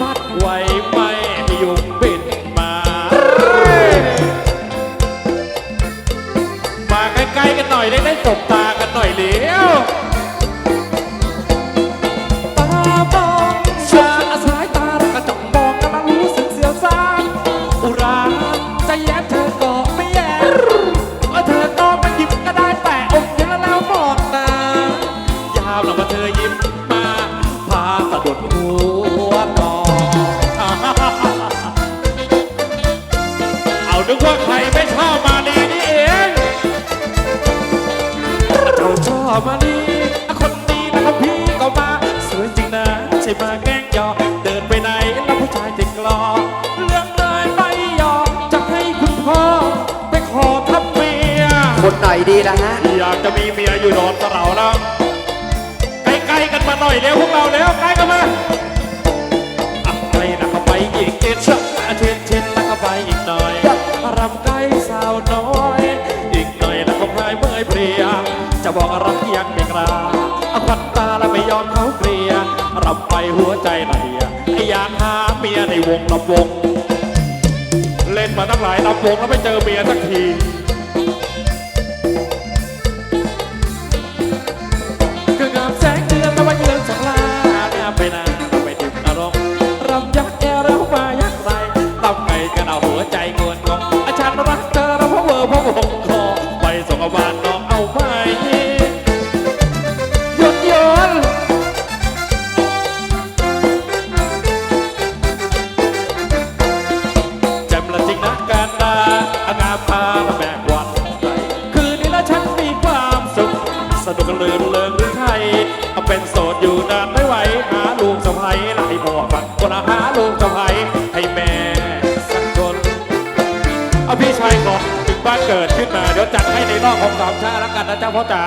พัดไหวไม่ยุบปิดมา มาใกล้ๆกันหน่อยได้ได้สบตา มาลีคนดีนะครับพี่ก็มา สวยจริงนะใช่มาแกล้งยอกเดินไปไหนแล้วผู้ชายจะกลอเรื่องเลยไม่ยอจะให้คุณพ่อไปขอทับเมีย คนไหนดีล่ะฮะ อยากจะมีเมียอยู่รอดกระเราแล้วใกล้ๆกันมาหน่อยแล้วพวกเราแล้วใกล้กันมาอะไรนะก็ไปอีกเจ็ดชั่วเช็ดเช็ก็ไปอีกหน่อยรำใกล้สาวน้อย อีกหน่อยแล้วก็พายเมื่อยเพลียจะบอกอะไร เอาควันตาแล้วไม่ยอมเขาเกลียรับไปหัวใจไหลอยากหาเมียในวงลำวง เล่นมาตั้งหลายลำวงแล้วไม่เจอเมียสักทีาลูกสะให้แม่สักคนเอาพี่ชายก่อนถึงบ้านเกิดขึ้นมา เดี๋ยวจัดให้ในรอบของสามชาติแล้วกันนะเจ้าพ่อจ๋า